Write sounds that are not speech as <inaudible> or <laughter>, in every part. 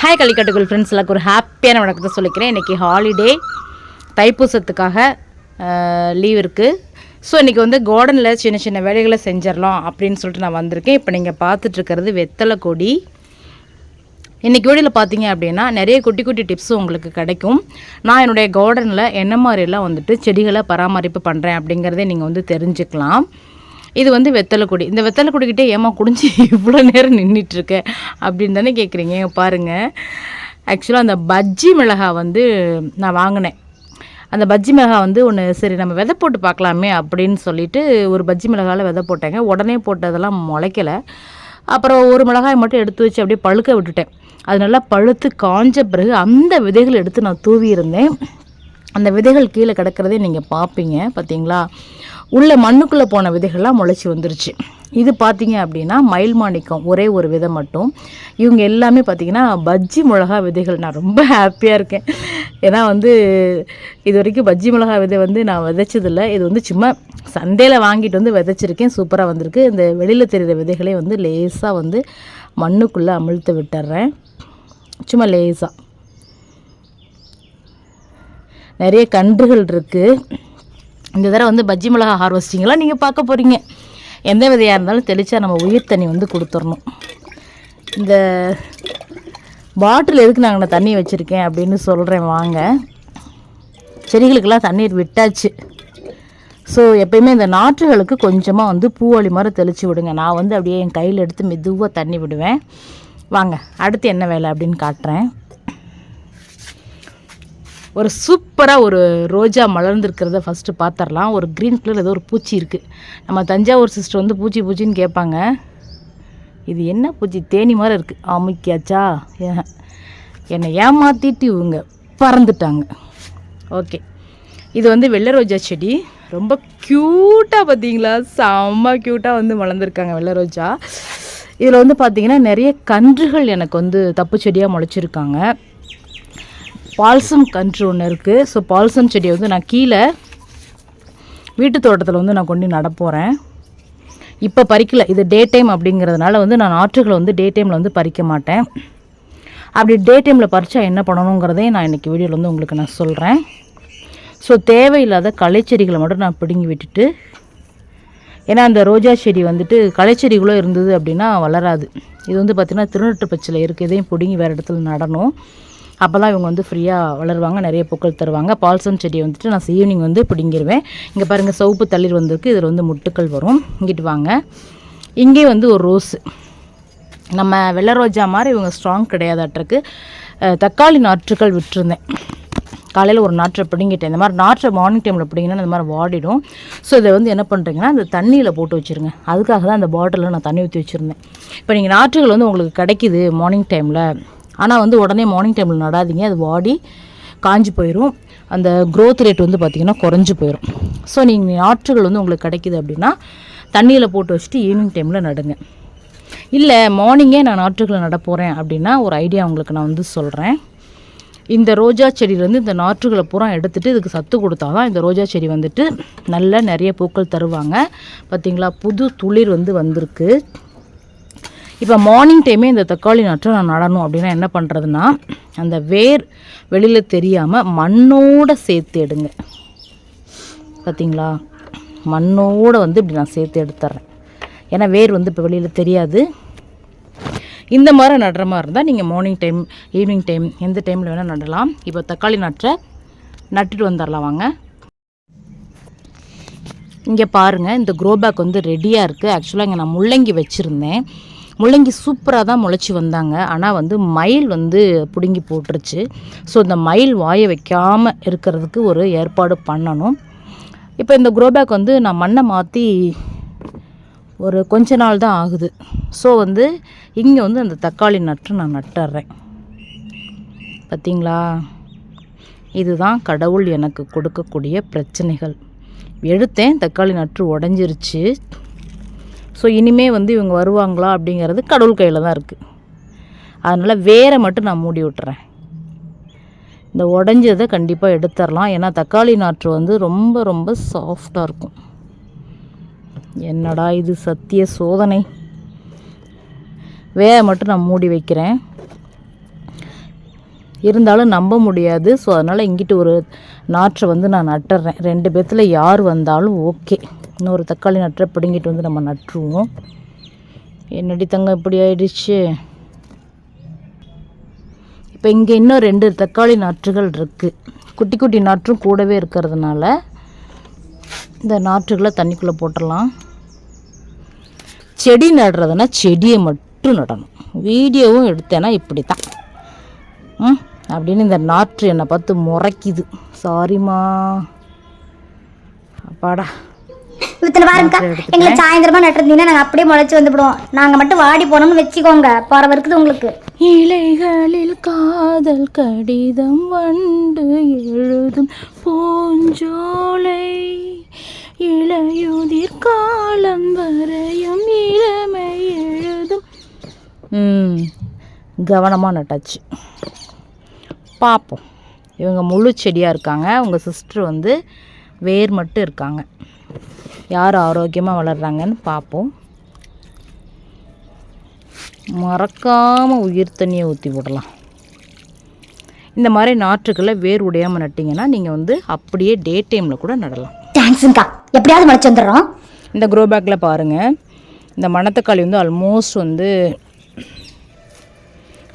Hi கலிக்கட்டுக்குள் friends எல்லாருக்கும் ஒரு ஹாப்பியான வணக்கத்தை சொல்லிக்கிறேன். இன்றைக்கி ஹாலிடே தைப்பூசத்துக்காக லீவ் இருக்குது ஸோ இன்றைக்கி வந்து கார்டனில் சின்ன சின்ன வேலைகளை செஞ்சிடலாம் அப்படின்னு சொல்லிட்டு நான் வந்திருக்கேன். இப்போ நீங்கள் பார்த்துட்ருக்கிறது வெத்தலை கொடி. இன்றைக்கி வீடியில் பார்த்தீங்க அப்படின்னா நிறைய குட்டி குட்டி டிப்ஸும் உங்களுக்கு கிடைக்கும். நான் என்னுடைய கார்டனில் என்ன மாதிரிலாம் வந்துட்டு செடிகளை பராமரிப்பு பண்ணுறேன் அப்படிங்கிறதே நீங்கள் வந்து தெரிஞ்சுக்கலாம். இது வந்து வெத்தலை கொடி. இந்த வெத்தலை கொடிக்கிட்டே ஏமா குடிஞ்சு <laughs> இவ்வளோ நேரம் நின்றுட்டுருக்க அப்படின்னு தானே கேட்குறீங்க பாருங்கள் ஆக்சுவலாக அந்த பஜ்ஜி மிளகாய் வந்து நான் வாங்கினேன். அந்த பஜ்ஜி மிளகாய் வந்து ஒன்று சரி நம்ம விதை போட்டு பார்க்கலாமே அப்படின்னு சொல்லிட்டு ஒரு பஜ்ஜி மிளகாவில் விதை போட்டேங்க. உடனே போட்டதெல்லாம் முளைக்கலை. அப்புறம் ஒரு மிளகாய் மட்டும் எடுத்து வச்சு அப்படியே பழுக்க விட்டுட்டேன். அது நல்லா பழுத்து காஞ்ச பிறகு அந்த விதைகள் எடுத்து நான் தூவி இருந்தேன் அந்த விதைகள் கீழே கிடக்கிறதே நீங்கள் பார்ப்பீங்க. பார்த்தீங்களா உள்ள மண்ணுக்குள்ளே போன விதைகள்லாம் முளைச்சி வந்துருச்சு. இது பார்த்தீங்க அப்படின்னா மயில் மாணிக்கம் ஒரே ஒரு விதை மட்டும். இவங்க எல்லாமே பார்த்தீங்கன்னா பஜ்ஜி மிளகா விதைகள். நான் ரொம்ப ஹாப்பியாக இருக்கேன். ஏன்னா வந்து இது வரைக்கும் பஜ்ஜி மிளகா விதை வந்து நான் விதைச்சதில்ல. இது வந்து சும்மா சந்தையில் வாங்கிட்டு வந்து விதைச்சிருக்கேன். சூப்பராக வந்திருக்கு. இந்த வெளியில் தெரிகிற விதைகளே வந்து லேசாக வந்து மண்ணுக்குள்ளே அமிழ்த்து விட்டுறேன். சும்மா லேசாக நிறைய கன்றுகள் இருக்குது இந்த தடவை வந்து பஜ்ஜி மிளகா ஹார்வெஸ்டிங்கெலாம் நீங்கள் பார்க்க போகிறீங்க எந்த விதையாக இருந்தாலும் தெளித்தா நம்ம உயிர் தண்ணி வந்து கொடுத்துடணும் இந்த பாட்டில் எதுக்கு நாங்கள் நான் தண்ணி வச்சுருக்கேன் அப்படின்னு சொல்கிறேன் வாங்க. செடிகளுக்கெல்லாம் தண்ணீர் விட்டாச்சு. ஸோ எப்பயுமே இந்த நாற்றுகளுக்கு கொஞ்சமாக வந்து பூவழி மாதிரி தெளித்து விடுங்க. நான் வந்து அப்படியே என் கையில் எடுத்து மெதுவாக தண்ணி விடுவேன். வாங்க அடுத்து என்ன வேலை அப்படின்னு காட்டுறேன். ஒரு சூப்பராக ஒரு ரோஜா மலர்ந்துருக்கிறத ஃபஸ்ட்டு பார்த்துடலாம் ஒரு க்ரீன் கலர் ஏதோ ஒரு பூச்சி இருக்குது நம்ம தஞ்சாவூர் சிஸ்டர் வந்து பூச்சி பூச்சின்னு கேட்பாங்க. இது என்ன பூச்சி? தேனி மாதிரி இருக்குது அமுக்கியாச்சா ஏ- என்னை ஏமாற்றிட்டு இவங்க பறந்துட்டாங்க. ஓகே இது வந்து வெள்ளை ரோஜா செடி. ரொம்ப க்யூட்டாக பார்த்தீங்களா? செம்ம க்யூட்டாக வந்து வளர்ந்துருக்காங்க வெள்ளை ரோஜா. இதில் வந்து பார்த்தீங்கன்னா நிறைய கன்றுகள் எனக்கு வந்து தப்பு செடியாக முளைச்சிருக்காங்க. பால்சம் கன்று ஒன்று இருக்குது ஸோ பால்சம் செடியை வந்து நான் கீழே வீட்டு தோட்டத்தில் வந்து நான் கொண்டு நடப்போகிறேன் இப்போ பறிக்கல. இது டே டைம் அப்படிங்கிறதுனால வந்து நான் ஆற்றுகளை வந்து டே டைமில் வந்து பறிக்க மாட்டேன். அப்படி டே டைமில் பறித்தா என்ன பண்ணணுங்கிறதையும் நான் இன்றைக்கி வீடியோவில் வந்து உங்களுக்கு நான் சொல்கிறேன் ஸோ தேவையில்லாத களைச்செடிகளை மட்டும் நான் பிடுங்கி விட்டுட்டு ஏன்னா அந்த ரோஜா செடி வந்துட்டு களைச்செடிகளோ இருந்தது அப்படின்னா வளராது. இது வந்து பார்த்திங்கன்னா திருநட்டு பச்சில் இருக்குது இதையும் பிடுங்கி வேறு இடத்துல நடணும். அப்போல்லாம் இவங்க வந்து ஃப்ரீயாக வளருவாங்க நிறைய பூக்கள் தருவாங்க. பால்சம் செடியை வந்துட்டு நான் ஈவினிங் வந்து பிடுங்கிடுவேன் இங்கே பாருங்கள் சவுப்பு தளிர் வந்திருக்கு. இதில் வந்து முட்டுக்கள் வரும். இங்கிட்டு வாங்க. இங்கே வந்து ஒரு ரோஸு நம்ம வெள்ளை ரோஜா மாதிரி இவங்க ஸ்ட்ராங் கிடையாதாட்டுருக்கு தக்காளி நாற்றுகள் விட்டுருந்தேன். காலையில் ஒரு நாற்றை பிடுங்கிட்டேன். இந்த மாதிரி நாற்றை மார்னிங் டைமில் பிடிங்கினா இந்த மாதிரி வாடிடும். ஸோ இதை வந்து என்ன பண்ணுறீங்கன்னா அந்த தண்ணியில் போட்டு வச்சுருங்க. அதுக்காக தான் அந்த பாட்டிலில் நான் தண்ணி ஊற்றி வச்சுருந்தேன். இப்போ நீங்கள் நாற்றுகள் வந்து உங்களுக்கு கிடைக்கிது மார்னிங் டைமில் ஆனால் வந்து உடனே மார்னிங் டைமில் நடாதீங்க அது வாடி காஞ்சி போயிடும் அந்த க்ரோத் ரேட் வந்து பார்த்திங்கன்னா குறைஞ்சி போயிடும் ஸோ நீங்கள் நாற்றுகள் வந்து உங்களுக்கு கிடைக்கிது அப்படின்னா தண்ணியில் போட்டு வச்சுட்டு ஈவினிங் டைமில் நடுங்க. இல்லை மார்னிங்கே நான் நாற்றுகளை நட போகிறேன் அப்படின்னா ஒரு ஐடியா உங்களுக்கு நான் வந்து சொல்கிறேன் இந்த ரோஜா செடியிலேருந்து இந்த நாற்றுகளை பூரா எடுத்துகிட்டு இதுக்கு சத்து கொடுத்தா தான் இந்த ரோஜா செடி வந்துட்டு நல்ல நிறைய பூக்கள் தருவாங்க. பார்த்தீங்களா புது துளிர் வந்து வந்திருக்கு. இப்போ மார்னிங் டைமே இந்த தக்காளி நாற்றை நான் நடணும் அப்படின்னா என்ன பண்ணுறதுன்னா அந்த வேர் வெளியில் தெரியாமல் மண்ணோட சேர்த்து எடுங்க. பார்த்தீங்களா மண்ணோடு வந்து இப்படி நான் சேர்த்து எடுத்துட்றேன் ஏன்னா வேர் வந்து இப்போ வெளியில் தெரியாது. இந்த மாதிரி நடுற மாதிரி இருந்தால் நீங்கள் மார்னிங் டைம் ஈவினிங் டைம் எந்த டைமில் வேணால் நடலாம். இப்போ தக்காளி நாற்றை நட்டுட்டு வந்துடலாம் வாங்க. இங்கே பாருங்கள் இந்த க்ரோ பேக் வந்து ரெடியாக இருக்குது ஆக்சுவலாக இங்கே நான் முள்ளங்கி வச்சுருந்தேன். முள்ளங்கி சூப்பராக தான் முளைச்சி வந்தாங்க. ஆனால் வந்து மயில் வந்து பிடுங்கி போட்டுருச்சு. ஸோ இந்த மயில் வாயை வைக்காமல் இருக்கிறதுக்கு ஒரு ஏற்பாடு பண்ணணும். இப்போ இந்த க்ரோ பேக் வந்து நான் மண்ணை மாற்றி ஒரு கொஞ்ச நாள் தான் ஆகுது. ஸோ வந்து இங்கே வந்து அந்த தக்காளி நட்டு நான் நட்டுறேன். பார்த்தீங்களா இதுதான் கடவுள் எனக்கு கொடுக்கக்கூடிய பிரச்சனைகள். எடுத்தேன் தக்காளி நட்டு உடஞ்சிருச்சு. ஸோ இனிமே வந்து இவங்க வருவாங்களா அப்படிங்கிறது கடவுள் கையில் தான் இருக்குது அதனால் வேரை மட்டும் நான் மூடி விட்டுறேன். இந்த உடஞ்சதை கண்டிப்பாக எடுத்துடலாம் ஏன்னா தக்காளி நாற்று வந்து ரொம்ப ரொம்ப சாஃப்டாக இருக்கும். என்னடா இது சத்திய சோதனை. வேரை மட்டும் நான் மூடி வைக்கிறேன். இருந்தாலும் நம்ப முடியாது. ஸோ அதனால் இங்கிட்டு ஒரு நாற்றை வந்து நான் நட்டுறேன். ரெண்டு பேர்த்தில் யார் வந்தாலும் ஓகே. இன்னொரு தக்காளி நட்டுற பிடுங்கிட்டு வந்து நம்ம நட்டுருவோம். என்னடி தங்கம் இப்படி ஆயிடுச்சு? இப்போ இங்கே இன்னும் ரெண்டு தக்காளி நாற்றுகள் இருக்குது குட்டி குட்டி நாற்றும் கூடவே இருக்கிறதுனால இந்த நாற்றுகளை தண்ணிக்குள்ளே போட்டுடலாம். செடி நடுறதுன்னா செடியை மட்டும் நடணும். வீடியோவும் எடுத்தேன்னா இப்படி தான் ம் அப்படின்னு இந்த நாற்று என்னை பார்த்து முறைக்குது. சாரிம்மா அப்பாடா. இத்தனை பாருங்கக்கா எங்களை சாயந்தரமா நட்டுருந்தீங்கன்னா நாங்க அப்படியே முளைச்சு வந்துவிடுவோம் நாங்க மட்டும் வாடி போனோம்னு வச்சுக்கோங்க. போற இருக்குது உங்களுக்கு. இலைகளில் காதல் கடிதம் வண்டு எழுதும் பூஞ்சோலை. இளையுதிர் காலம் வரையும் இளமை எழுதும். ம் கவனமாக நட்டாச்சு. பார்ப்போம் இவங்க முழு செடியாக இருக்காங்க. உங்கள் சிஸ்டர் வந்து வேர் மட்டும் இருக்காங்க. யார் ஆரோக்கியமாக வளர்கிறாங்கன்னு பார்ப்போம். மறக்காமல் உயிர் தண்ணியை ஊற்றி விடலாம். இந்த மாதிரி நாற்றுக்களை வேர் உடையாமல் நட்டிங்கன்னா நீங்கள் வந்து அப்படியே டே டைமில் கூட நடலாம். தேங்க்ஸுங்கக்கா எப்படியாவது முளைச்சு வந்துடுறோம். இந்த க்ரோ பேக்கில் பாருங்கள் இந்த மணத்தக்காளி வந்து ஆல்மோஸ்ட் வந்து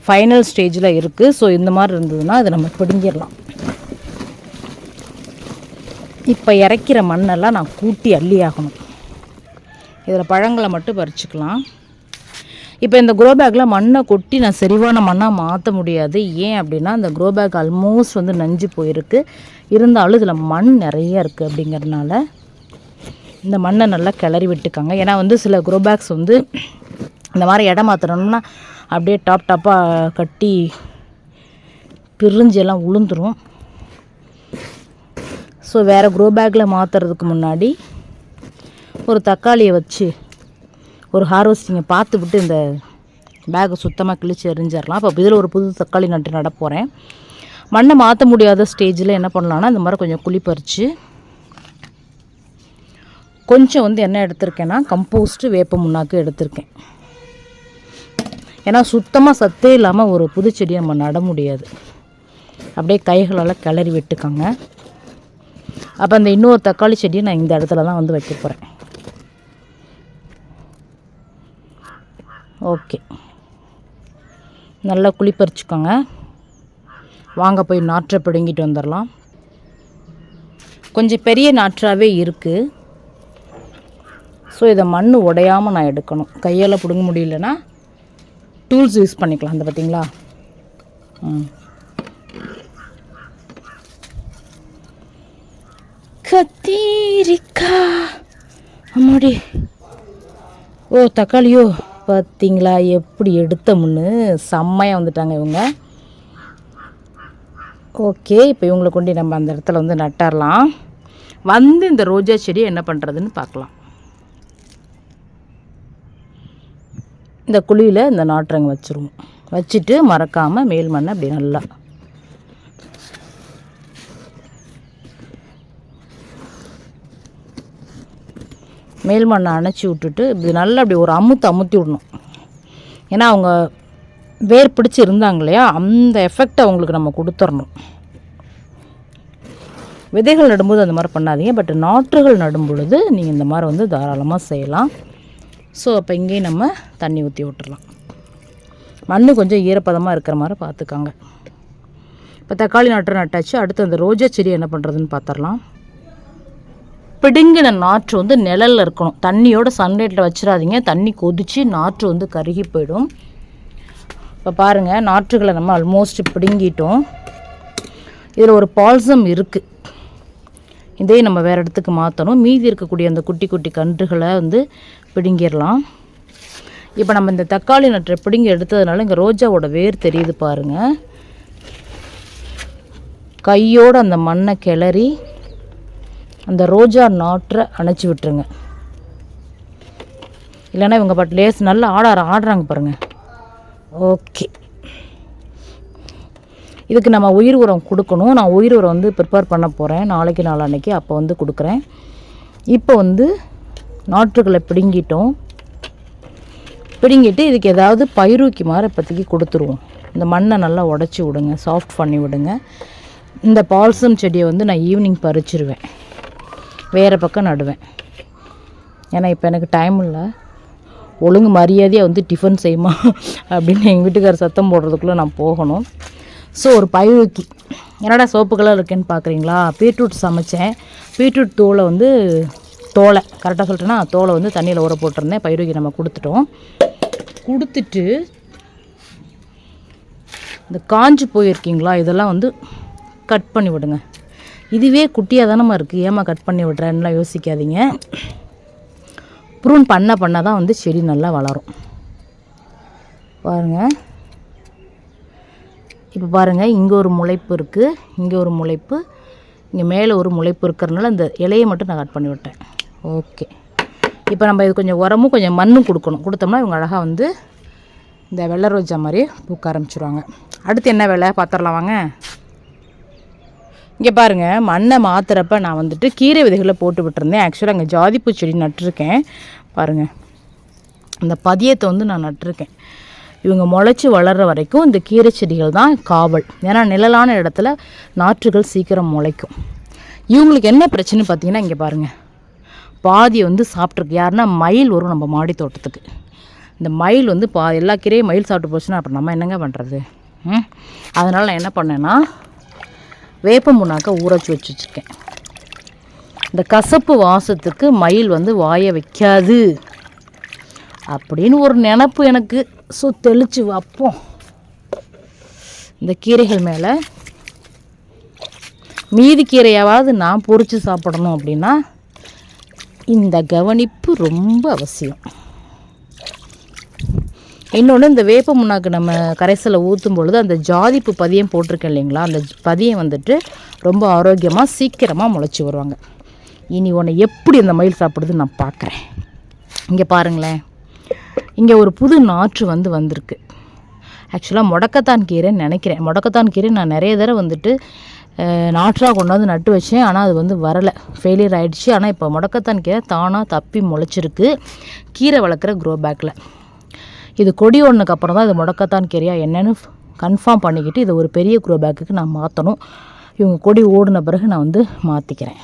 ஃபைனல் ஸ்டேஜில் இருக்குது ஸோ இந்த மாதிரி இருந்ததுன்னா அதை நம்ம பிடுங்கிடலாம். இப்போ இறக்கிற மண்ணெல்லாம் நான் கூட்டி அள்ளி ஆகணும். இதில் பழங்களை மட்டும் பறிச்சுக்கலாம். இப்போ இந்த க்ரோ பேக்கில் மண்ணை கொட்டி நான் செறிவான மண்ணாக மாற்ற முடியாது. ஏன் அப்படின்னா இந்த க்ரோ பேக் ஆல்மோஸ்ட் வந்து நஞ்சு போயிருக்கு. இருந்தாலும் இதில் மண் நிறைய இருக்குது அப்படிங்கிறதுனால இந்த மண்ணை நல்லா கிளறி விட்டுக்காங்க. ஏன்னா வந்து சில க்ரோ பேக்ஸ் வந்து இந்த மாதிரி இடம் மாற்றணும்னா அப்படியே டாப் டாப்பாக கட்டி பிரிஞ்சு எல்லாம் உளுந்துரும். ஸோ வேறு க்ரோ பேக்கில் மாற்றுறதுக்கு முன்னாடி ஒரு தக்காளியை வச்சு ஒரு ஹார்வெஸ்டிங்கை பார்த்து விட்டு இந்த பேக்கை சுத்தமாக கிழிச்சு எரிஞ்சிடலாம் அப்போ இதில் ஒரு புது தக்காளி நட்டு நட போகிறேன் மண்ணை மாற்ற முடியாத ஸ்டேஜில் என்ன பண்ணலான்னா இந்த மாதிரி கொஞ்சம் குழி பறித்து கொஞ்சம் வந்து என்ன எடுத்திருக்கேன்னா கம்போஸ்ட்டு வேப்ப முன்னாக்கு எடுத்திருக்கேன். ஏன்னா சுத்தமாக சத்தே இல்லாமல் ஒரு புதுச்செடியை நம்ம நட முடியாது. அப்படியே கைகளால் கிளறி விட்டுக்கோங்க. அப்போ அந்த இன்னொரு தக்காளி செடியை நான் இந்த இடத்துல தான் வந்து வைக்க போகிறேன் ஓகே. நல்லா குளிப்பறிச்சுக்கோங்க. வாங்க போய் நாற்றை பிடுங்கிட்டு வந்துடலாம் கொஞ்சம் பெரிய நாற்றாகவே இருக்குது ஸோ இதை மண் உடையாமல் நான் எடுக்கணும். கையால் பிடுங்க முடியலன்னா டூல்ஸ் யூஸ் பண்ணிக்கலாம். அந்த பார்த்தீங்களா ம். கத்தீரிக்கா. அம்மாடி. ஓ தக்காளியோ பார்த்தீங்களா எப்படி எடுத்தோம்னு செம்மையாக வந்துட்டாங்க இவங்க. ஓகே இப்போ இவங்களை கொண்டு நம்ம அந்த இடத்துல வந்து நட்டரலாம். வந்து இந்த ரோஜா செடியை என்ன பண்ணுறதுன்னு பார்க்கலாம். இந்த குழியில் இந்த நாட்டுறங்க வச்சுருவோம். வச்சுட்டு மறக்காமல் மேல் மண்ணை அப்படி நல்லா மேல் மண்ணை அணைச்சி விட்டுட்டு இப்படி நல்லா அப்படி ஒரு அமுத்து அமுத்தி விடணும். ஏன்னா அவங்க வேர் பிடிச்சி இருந்தாங்க இல்லையா? அந்த எஃபெக்ட் அவங்களுக்கு நம்ம கொடுத்துடணும் விதைகள் நடும்போது அந்த மாதிரி பண்ணாதீங்க. பட் நாற்றுகள் நடும் பொழுது நீங்கள் இந்த மாதிரி வந்து தாராளமாக செய்யலாம். ஸோ அப்போ இங்கேயும் நம்ம தண்ணி ஊற்றி விட்டுறலாம். மண் கொஞ்சம் ஈரப்பதமாக இருக்கிற மாதிரி பார்த்துக்கோங்க. இப்போ தக்காளி நட்டு நட்டாச்சு. அடுத்து அந்த ரோஜா செடி என்ன பண்ணுறதுன்னு பார்த்துடலாம். பிடுங்கின நாற்று வந்து நிழலில் இருக்கணும். தண்ணியோட சன்லைட்டில் வச்சிடாதீங்க தண்ணி கொதித்து நாற்று வந்து கருகி போயிடும். இப்போ பாருங்கள் நாற்றுகளை நம்ம ஆல்மோஸ்ட் பிடுங்கிட்டோம். இதில் ஒரு பால்சம் இருக்குது இதே நம்ம வேறு இடத்துக்கு மாற்றணும் மீதி இருக்கக்கூடிய அந்த குட்டி குட்டி கன்றுகளை வந்து பிடுங்கிடலாம். இப்போ நம்ம இந்த தக்காளி நட்டை பிடுங்கி எடுத்ததுனால இங்கே ரோஜாவோட வேர் தெரியுது பாருங்கள் கையோடு அந்த மண்ணை கிளறி அந்த ரோஜா நாற்றை அணைச்சி விட்டுருங்க. இல்லைன்னா இவங்க பட் லேஸ் நல்லா ஆட ஆடுறாங்க பாருங்கள் ஓகே. இதுக்கு நம்ம உயிர் உரம் கொடுக்கணும். நான் உயிர் உரம் வந்து ப்ரிப்பேர் பண்ண போகிறேன் நாளைக்கு நாளான்னைக்கு அப்போ வந்து கொடுக்குறேன். இப்போ வந்து நாற்றுகளை பிடுங்கிட்டோம். பிடுங்கிட்டு இதுக்கு ஏதாவது பயிரூக்கி மாதிரி இப்போதைக்கு கொடுத்துருவோம். இந்த மண்ணை நல்லா உடச்சி விடுங்க. சாஃப்ட் பண்ணி விடுங்க. இந்த பால்சம் செடியை வந்து நான் ஈவினிங் பறிச்சிருவேன். வேறு பக்கம் நடுவேன். ஏன்னா இப்போ எனக்கு டைம் இல்லை. ஒழுங்கு மரியாதையாக வந்து டிஃபன் செய்யுமா அப்படின்னு எங்கள் வீட்டுக்காரர் சத்தம் போடுறதுக்குள்ளே நான் போகணும். ஸோ ஒரு பயிருக்கு என்னடா சோப்பு கலர் இருக்கேன்னு பார்க்குறீங்களா பீட்ரூட் சமைச்சேன். பீட்ரூட் தோலை வந்து தோலை கரெக்டாக சொல்லிட்டேன்னா தோலை வந்து தண்ணியில் ஊற போட்டிருந்தேன். பயிருக்கு நம்ம கொடுத்துட்டோம். கொடுத்துட்டு இந்த காஞ்சு போயிருக்கீங்களா? இதெல்லாம் வந்து கட் பண்ணி விடுங்க. இதுவே குட்டியாக தானம்மா இருக்குது ஏமா கட் பண்ணி விட்றேன்னுலாம் யோசிக்காதீங்க. ப்ரூன் பண்ண பண்ண தான் வந்து செடி நல்லா வளரும். பாருங்கள் இப்போ பாருங்கள் இங்கே ஒரு முளைப்பு இருக்குது இங்கே ஒரு முளைப்பு. இங்கே மேலே ஒரு முளைப்பு இருக்கிறதுனால இந்த இலையை மட்டும் நான் கட் பண்ணி விட்டேன். ஓகே இப்போ நம்ம இது கொஞ்சம் உரமும் கொஞ்சம் மண்ணும் கொடுக்கணும். கொடுத்தோம்னா இவங்க அழகாக வந்து இந்த வெள்ளை ரோஜா மாதிரி பூக்க ஆரம்பிச்சிருவாங்க. அடுத்து என்ன வேலை? பார்த்துடலாம் வாங்க. இங்கே பாருங்கள் மண்ணை மாற்றுறப்ப நான் வந்துட்டு கீரை விதைகளை போட்டு விட்டுருந்தேன். ஆக்சுவலாக அங்கே ஜாதிப்பூ செடி நட்டிருக்கேன். பாருங்கள் அந்த பதியத்தை வந்து நான் நட்டிருக்கேன். இவங்க முளைச்சி வளர்கிற வரைக்கும் இந்த கீரை செடிகள் தான் காவல். ஏன்னா நிழலான இடத்துல நாற்றுகள் சீக்கிரம் முளைக்கும். இவங்களுக்கு என்ன பிரச்சனை பார்த்தீங்கன்னா இங்கே பாருங்கள் பாதி வந்து சாப்பிட்ருக்கு யாருன்னா மயில் வரும் நம்ம மாடி தோட்டத்துக்கு. இந்த மயில் வந்து பா எல்லா கீரையும் மயில் சாப்பிட்டு போச்சுன்னா அப்புறம் நம்ம என்னங்க பண்ணுறது அதனால் நான் என்ன பண்ணேன்னா வேப்ப முன்னாக்க ஊற வச்சு வச்சுருக்கேன். இந்த கசப்பு வாசத்துக்கு மயில் வந்து வாயை வைக்காது. அப்படின்னு ஒரு நினப்பு எனக்கு. ஸோ தெளித்து வைப்போம். இந்த கீரைகள் மேலே. மீதி கீரையாவது நான் பொரித்து சாப்பிடணும் அப்படின்னா இந்த கவனிப்பு ரொம்ப அவசியம். இன்னொன்று இந்த வேப்ப முன்னாக்கு நம்ம கரைசலை ஊற்றும் பொழுது அந்த ஜாதிப்பு பதியம் போட்டிருக்கேன் இல்லைங்களா? அந்த பதியம் வந்துட்டு ரொம்ப ஆரோக்கியமாக சீக்கிரமாக முளைச்சி வருவாங்க. இனி உன்னை எப்படி அந்த மயில் சாப்பிடுதுன்னு நான் பார்க்குறேன். இங்கே பாருங்களேன். இங்கே ஒரு புது நாற்று வந்து வந்திருக்கு. ஆக்சுவலாக முடக்கத்தான் கீரைன்னு நினைக்கிறேன். முடக்கத்தான் கீரை நான் நிறைய தடவை வந்துட்டு நாற்றாக கொண்டாந்து நட்டு வச்சேன். ஆனால் அது வந்து வரலை. ஃபெயிலியர் ஆகிடுச்சு ஆனால் இப்போ முடக்கத்தான் கீரை தானாக தப்பி முளைச்சிருக்கு. கீரை வளர்க்குற க்ரோ பேக்கில் இது கொடி ஒன்றுக்கு அப்புறம் தான் இது முடக்கத்தான் கீரையா. என்னென்னு கன்ஃபார்ம் பண்ணிக்கிட்டு இதை ஒரு பெரிய க்ரோ பேக்குக்கு நான் மாற்றணும் இவங்க கொடி ஓடின பிறகு நான் வந்து மாற்றிக்கிறேன்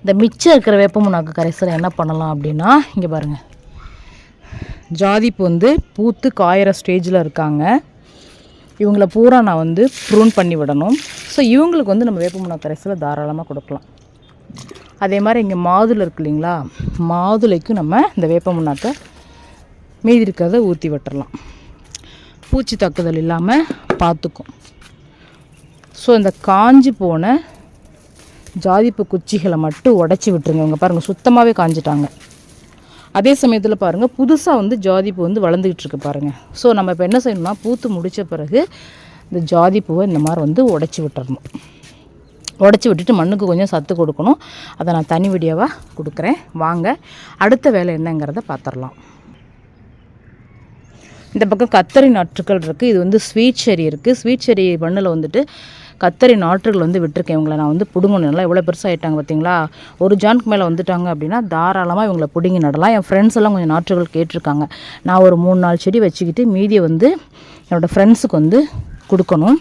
இந்த மிச்சம் இருக்கிற வேப்பமுனாக்கு கரைசலை என்ன பண்ணலாம் அப்படின்னா இங்கே பாருங்கள் ஜாதிப்பு வந்து பூத்து காயிற ஸ்டேஜில் இருக்காங்க. இவங்கள பூரா நான் வந்து ப்ரூன் பண்ணி விடணும். ஸோ இவங்களுக்கு வந்து நம்ம வேப்பமுனா கரைசலை தாராளமாக கொடுக்கலாம். அதே மாதிரி இங்கே மாதுளை இருக்கு இல்லைங்களா? மாதுளைக்கும் நம்ம இந்த வேப்பமுன்னாக்கை மீதி இருக்கிறத ஊற்றி விட்டுறலாம். பூச்சி தாக்குதல் இல்லாமல் பார்த்துக்கும் ஸோ இந்த காஞ்சி போன ஜாதிப்பு குச்சிகளை மட்டும் உடச்சி விட்டுருங்க. இவங்க பாருங்கள் சுத்தமாகவே காஞ்சிட்டாங்க. அதே சமயத்தில் பாருங்கள் புதுசாக வந்து ஜாதிப்பூ வந்து வளர்ந்துக்கிட்டு இருக்கு பாருங்கள் ஸோ நம்ம இப்போ என்ன செய்யணும்னா பூத்து முடித்த பிறகு இந்த ஜாதிப்பூவை இந்த மாதிரி வந்து உடச்சி விட்டுறணும். உடச்சி விட்டுட்டு மண்ணுக்கு கொஞ்சம் சத்து கொடுக்கணும். அதை நான் தனி வீடியோவாக கொடுக்குறேன். வாங்க அடுத்த வேலை என்னங்கிறத பார்த்துடலாம் இந்த பக்கம் கத்தரி நாற்றுக்கள் இருக்குது இது வந்து ஸ்வீட் செரி இருக்குது ஸ்வீட் செரி மண்ணில் வந்துட்டு கத்தரி நாற்றுகள் வந்து விட்டுருக்கேன். இவங்களை நான் வந்து பிடுங்கணும். நல்லா எவ்வளோ பெருசாகிட்டாங்க பார்த்தீங்களா ஒரு ஜான்க்கு மேலே வந்துட்டாங்க அப்படின்னா தாராளமாக இவங்களை பிடுங்கி நடலாம். என் ஃப்ரெண்ட்ஸ் எல்லாம் கொஞ்சம் நாற்றுகள் கேட்டிருக்காங்க. நான் ஒரு மூணு நாலு செடி வச்சுக்கிட்டு மீதியை வந்து என்னோடய ஃப்ரெண்ட்ஸுக்கு வந்து கொடுக்கணும்.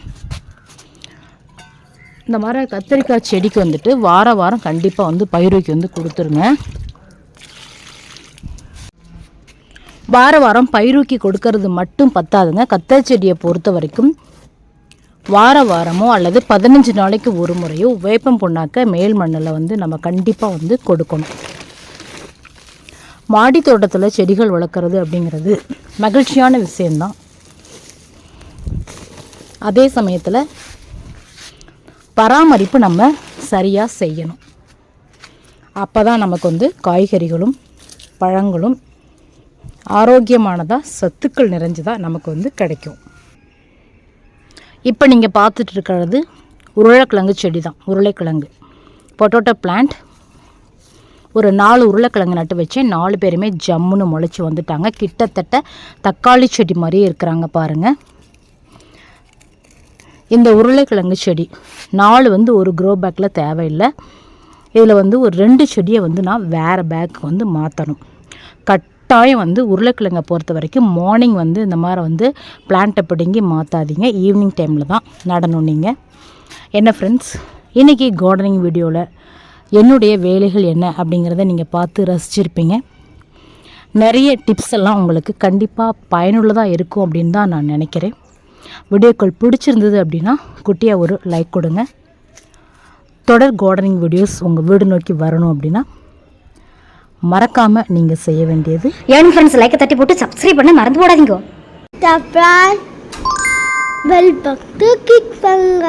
இந்த மாதிரி கத்திரிக்காய் செடிக்கு வந்துட்டு வார வாரம் கண்டிப்பாக வந்து பயிருக்கு வந்து கொடுத்துருங்க. வார வாரம் பயிரூக்கி கொடுக்கறது மட்டும் பத்தாதுங்க. கத்தரி செடியை பொறுத்த வரைக்கும் வார வாரமோ அல்லது பதினஞ்சு நாளைக்கு ஒரு முறையோ வேப்பம் புண்ணாக்க மேல் மண்ணில் வந்து நம்ம கண்டிப்பாக வந்து கொடுக்கணும். மாடி தோட்டத்தில் செடிகள் வளர்க்குறது அப்படிங்கிறது மகிழ்ச்சியான விஷயந்தான் அதே சமயத்தில் பராமரிப்பு நம்ம சரியாக செய்யணும். அப்போ தான் நமக்கு வந்து காய்கறிகளும் பழங்களும் ஆரோக்கியமானதாக சத்துக்கள் நிறைஞ்சதாக நமக்கு வந்து கிடைக்கும். இப்போ நீங்கள் பார்த்துட்டு இருக்கிறது உருளைக்கிழங்கு செடி தான் உருளைக்கிழங்கு. பொட்டோட்டோ பிளான்ட் ஒரு நாலு உருளைக்கிழங்கு நட்டு வச்சேன். நாலு பேருமே ஜம்முன்னு முளைச்சி வந்துட்டாங்க. கிட்டத்தட்ட தக்காளி செடி மாதிரியே இருக்கிறாங்க பாருங்கள் இந்த உருளைக்கிழங்கு செடி நாலு வந்து ஒரு க்ரோ பேக்கில் தேவையில்லை. இதில் வந்து ஒரு ரெண்டு செடியை வந்து நான் வேறு பேக் வந்து மாற்றணும் கட் கட்டாயம் வந்து உருளைக்கிழங்கை பொறுத்த வரைக்கும் மார்னிங் வந்து இந்த மாதிரி வந்து பிளான்ட்டை பிடுங்கி மாற்றாதீங்க ஈவினிங் டைமில் தான் நடணும் நீங்கள் என்ன ஃப்ரெண்ட்ஸ் இன்றைக்கி கார்டனிங் வீடியோவில் என்னுடைய வேலைகள் என்ன அப்படிங்கிறத நீங்கள் பார்த்து ரசிச்சிருப்பீங்க. நிறைய டிப்ஸ் எல்லாம் உங்களுக்கு கண்டிப்பாக பயனுள்ளதாக இருக்கும் அப்படின்னு தான் நான் நினைக்கிறேன். வீடியோக்கள் பிடிச்சிருந்தது அப்படின்னா குட்டியாக ஒரு லைக் கொடுங்க. தொடர் கார்டனிங் வீடியோஸ் உங்கள் வீடு நோக்கி வரணும் அப்படின்னா மறக்காமல் நீங்கள் செய்ய வேண்டியது ஏன் ஃப்ரெண்ட்ஸ் லைக்கை தட்டி போட்டு சப்ஸ்கிரைப் பண்ண மறந்து போடாதீங்க. பெல் பட்டு கிளிக் பண்ணுங்க.